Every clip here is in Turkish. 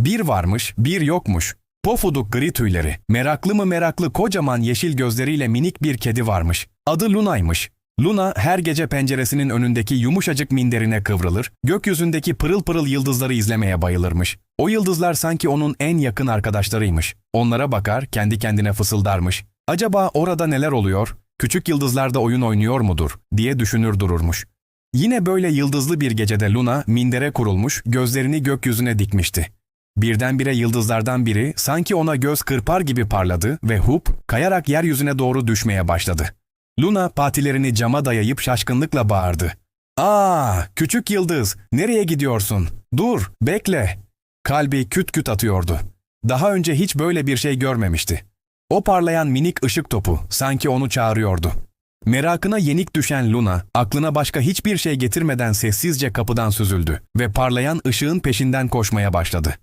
Bir varmış, bir yokmuş. Pofuduk gri tüyleri, meraklı mı meraklı kocaman yeşil gözleriyle minik bir kedi varmış. Adı Luna'ymış. Luna her gece penceresinin önündeki yumuşacık minderine kıvrılır, gökyüzündeki pırıl pırıl yıldızları izlemeye bayılırmış. O yıldızlar sanki onun en yakın arkadaşlarıymış. Onlara bakar, kendi kendine fısıldarmış. Acaba orada neler oluyor? Küçük yıldızlar da oyun oynuyor mudur? diye düşünür dururmuş. Yine böyle yıldızlı bir gecede Luna mindere kurulmuş, gözlerini gökyüzüne dikmişti. Birdenbire yıldızlardan biri sanki ona göz kırpar gibi parladı ve hup kayarak yeryüzüne doğru düşmeye başladı. Luna patilerini cama dayayıp şaşkınlıkla bağırdı. Aa, küçük yıldız, nereye gidiyorsun? Dur, bekle. Kalbi küt küt atıyordu. Daha önce hiç böyle bir şey görmemişti. O parlayan minik ışık topu sanki onu çağırıyordu. Merakına yenik düşen Luna, aklına başka hiçbir şey getirmeden sessizce kapıdan süzüldü ve parlayan ışığın peşinden koşmaya başladı.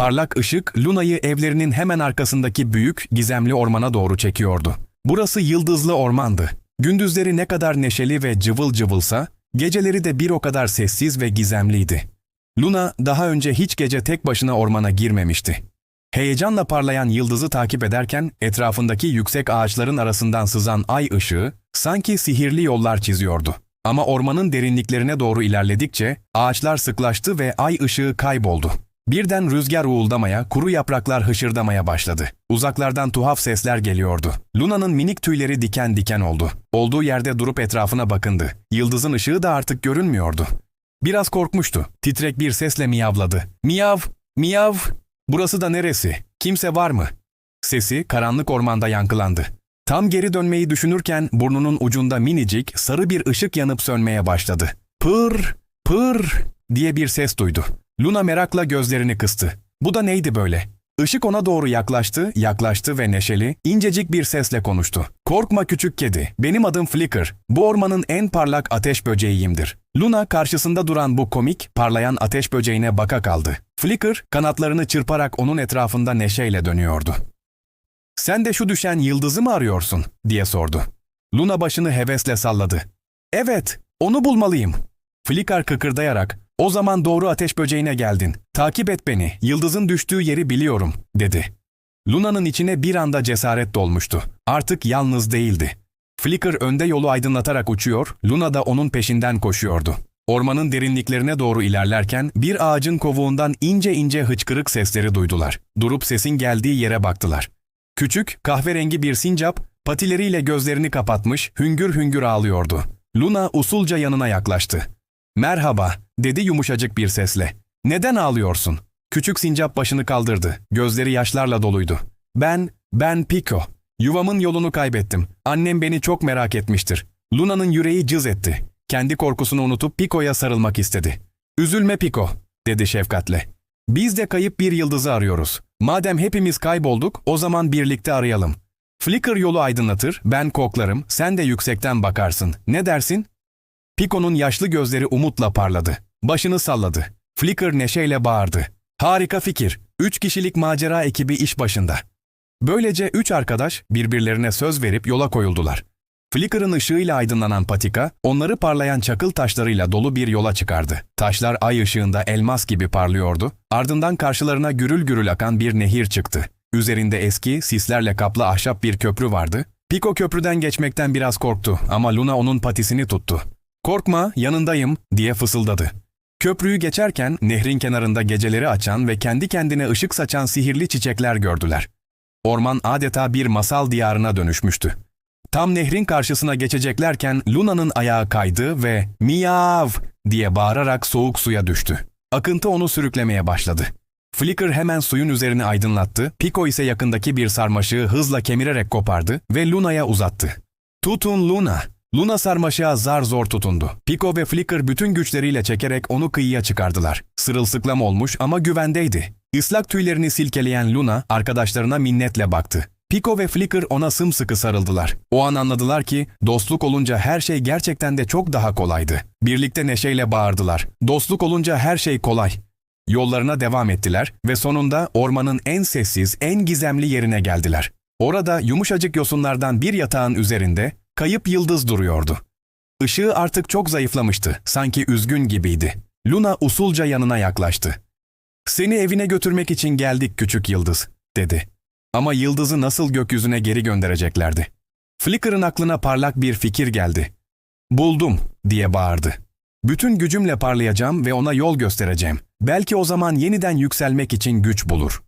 Parlak ışık Luna'yı evlerinin hemen arkasındaki büyük, gizemli ormana doğru çekiyordu. Burası yıldızlı ormandı. Gündüzleri ne kadar neşeli ve cıvıl cıvılsa, geceleri de bir o kadar sessiz ve gizemliydi. Luna daha önce hiç gece tek başına ormana girmemişti. Heyecanla parlayan yıldızı takip ederken etrafındaki yüksek ağaçların arasından sızan ay ışığı sanki sihirli yollar çiziyordu. Ama ormanın derinliklerine doğru ilerledikçe ağaçlar sıklaştı ve ay ışığı kayboldu. Birden rüzgar uğuldamaya, kuru yapraklar hışırdamaya başladı. Uzaklardan tuhaf sesler geliyordu. Luna'nın minik tüyleri diken diken oldu. Olduğu yerde durup etrafına bakındı. Yıldızın ışığı da artık görünmüyordu. Biraz korkmuştu. Titrek bir sesle miyavladı. Miyav, miyav. Burası da neresi? Kimse var mı? Sesi karanlık ormanda yankılandı. Tam geri dönmeyi düşünürken burnunun ucunda minicik sarı bir ışık yanıp sönmeye başladı. Pır, pır diye bir ses duydu. Luna merakla gözlerini kıstı. Bu da neydi böyle? Işık ona doğru yaklaştı, yaklaştı ve neşeli, incecik bir sesle konuştu. Korkma küçük kedi, benim adım Flicker. Bu ormanın en parlak ateş böceğiyimdir. Luna karşısında duran bu komik, parlayan ateş böceğine baka kaldı. Flicker kanatlarını çırparak onun etrafında neşeyle dönüyordu. Sen de şu düşen yıldızı mı arıyorsun? diye sordu. Luna başını hevesle salladı. Evet, onu bulmalıyım. Flicker kıkırdayarak, o zaman doğru ateş böceğine geldin. Takip et beni, yıldızın düştüğü yeri biliyorum, dedi. Luna'nın içine bir anda cesaret dolmuştu. Artık yalnız değildi. Flicker önde yolu aydınlatarak uçuyor, Luna da onun peşinden koşuyordu. Ormanın derinliklerine doğru ilerlerken bir ağacın kovuğundan ince ince hıçkırık sesleri duydular. Durup sesin geldiği yere baktılar. Küçük, kahverengi bir sincap, patileriyle gözlerini kapatmış, hüngür hüngür ağlıyordu. Luna usulca yanına yaklaştı. Merhaba, dedi yumuşacık bir sesle. Neden ağlıyorsun? Küçük sincap başını kaldırdı. Gözleri yaşlarla doluydu. Ben, ben Pico. Yuvamın yolunu kaybettim. Annem beni çok merak etmiştir. Luna'nın yüreği cız etti. Kendi korkusunu unutup Pico'ya sarılmak istedi. Üzülme Pico, dedi şefkatle. Biz de kayıp bir yıldızı arıyoruz. Madem hepimiz kaybolduk, o zaman birlikte arayalım. Flicker yolu aydınlatır, ben koklarım, sen de yüksekten bakarsın. Ne dersin? Pico'nun yaşlı gözleri umutla parladı. Başını salladı. Flicker neşeyle bağırdı. Harika fikir. Üç kişilik macera ekibi iş başında. Böylece üç arkadaş birbirlerine söz verip yola koyuldular. Flicker'ın ışığıyla aydınlanan patika, onları parlayan çakıl taşlarıyla dolu bir yola çıkardı. Taşlar ay ışığında elmas gibi parlıyordu, ardından karşılarına gürül gürül akan bir nehir çıktı. Üzerinde eski, sislerle kaplı ahşap bir köprü vardı. Pico köprüden geçmekten biraz korktu ama Luna onun patisini tuttu. Korkma, yanındayım, diye fısıldadı. Köprüyü geçerken nehrin kenarında geceleri açan ve kendi kendine ışık saçan sihirli çiçekler gördüler. Orman adeta bir masal diyarına dönüşmüştü. Tam nehrin karşısına geçeceklerken Luna'nın ayağı kaydı ve miyav diye bağırarak soğuk suya düştü. Akıntı onu sürüklemeye başladı. Flicker hemen suyun üzerini aydınlattı, Pico ise yakındaki bir sarmaşığı hızla kemirerek kopardı ve Luna'ya uzattı. Tutun Luna! Luna sarmaşığa zar zor tutundu. Pico ve Flicker bütün güçleriyle çekerek onu kıyıya çıkardılar. Sırılsıklam olmuş ama güvendeydi. Islak tüylerini silkeleyen Luna arkadaşlarına minnetle baktı. Pico ve Flicker ona sımsıkı sarıldılar. O an anladılar ki dostluk olunca her şey gerçekten de çok daha kolaydı. Birlikte neşeyle bağırdılar. Dostluk olunca her şey kolay. Yollarına devam ettiler ve sonunda ormanın en sessiz, en gizemli yerine geldiler. Orada yumuşacık yosunlardan bir yatağın üzerinde kayıp yıldız duruyordu. Işığı artık çok zayıflamıştı, sanki üzgün gibiydi. Luna usulca yanına yaklaştı. Seni evine götürmek için geldik küçük yıldız, dedi. Ama yıldızı nasıl gökyüzüne geri göndereceklerdi? Flicker'ın aklına parlak bir fikir geldi. Buldum, diye bağırdı. Bütün gücümle parlayacağım ve ona yol göstereceğim. Belki o zaman yeniden yükselmek için güç bulur.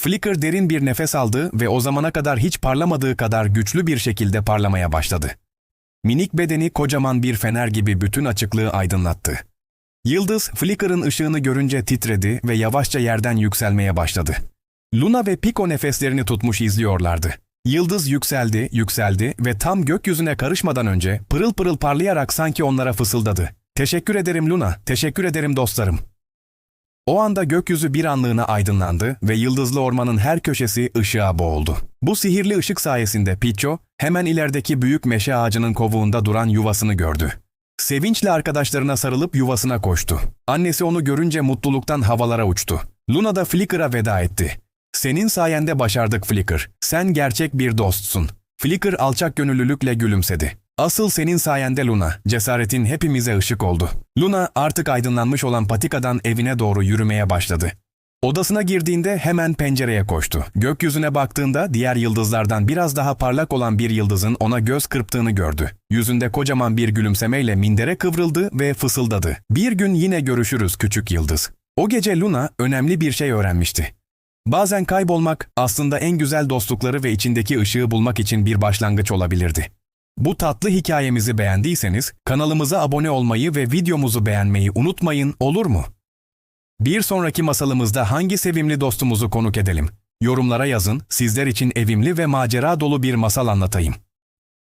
Flicker derin bir nefes aldı ve o zamana kadar hiç parlamadığı kadar güçlü bir şekilde parlamaya başladı. Minik bedeni kocaman bir fener gibi bütün açıklığı aydınlattı. Yıldız, Flicker'ın ışığını görünce titredi ve yavaşça yerden yükselmeye başladı. Luna ve Pico nefeslerini tutmuş izliyorlardı. Yıldız yükseldi, yükseldi ve tam gökyüzüne karışmadan önce pırıl pırıl parlayarak sanki onlara fısıldadı. Teşekkür ederim Luna, teşekkür ederim dostlarım. O anda gökyüzü bir anlığına aydınlandı ve yıldızlı ormanın her köşesi ışığa boğuldu. Bu sihirli ışık sayesinde Picho hemen ilerideki büyük meşe ağacının kovuğunda duran yuvasını gördü. Sevinçle arkadaşlarına sarılıp yuvasına koştu. Annesi onu görünce mutluluktan havalara uçtu. Luna da Flicker'a veda etti. Senin sayende başardık Flicker. Sen gerçek bir dostsun. Flicker alçak gönüllülükle gülümsedi. Asıl senin sayende Luna. Cesaretin hepimize ışık oldu. Luna artık aydınlanmış olan patikadan evine doğru yürümeye başladı. Odasına girdiğinde hemen pencereye koştu. Gökyüzüne baktığında diğer yıldızlardan biraz daha parlak olan bir yıldızın ona göz kırptığını gördü. Yüzünde kocaman bir gülümsemeyle mindere kıvrıldı ve fısıldadı. Bir gün yine görüşürüz küçük yıldız. O gece Luna önemli bir şey öğrenmişti. Bazen kaybolmak aslında en güzel dostlukları ve içindeki ışığı bulmak için bir başlangıç olabilirdi. Bu tatlı hikayemizi beğendiyseniz kanalımıza abone olmayı ve videomuzu beğenmeyi unutmayın olur mu? Bir sonraki masalımızda hangi sevimli dostumuzu konuk edelim? Yorumlara yazın, sizler için evimli ve macera dolu bir masal anlatayım.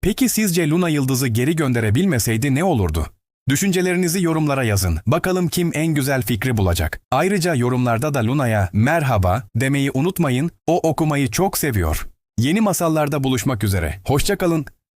Peki sizce Luna yıldızı geri gönderebilmeseydi ne olurdu? Düşüncelerinizi yorumlara yazın. Bakalım kim en güzel fikri bulacak. Ayrıca yorumlarda da Luna'ya merhaba demeyi unutmayın. O okumayı çok seviyor. Yeni masallarda buluşmak üzere. Hoşçakalın.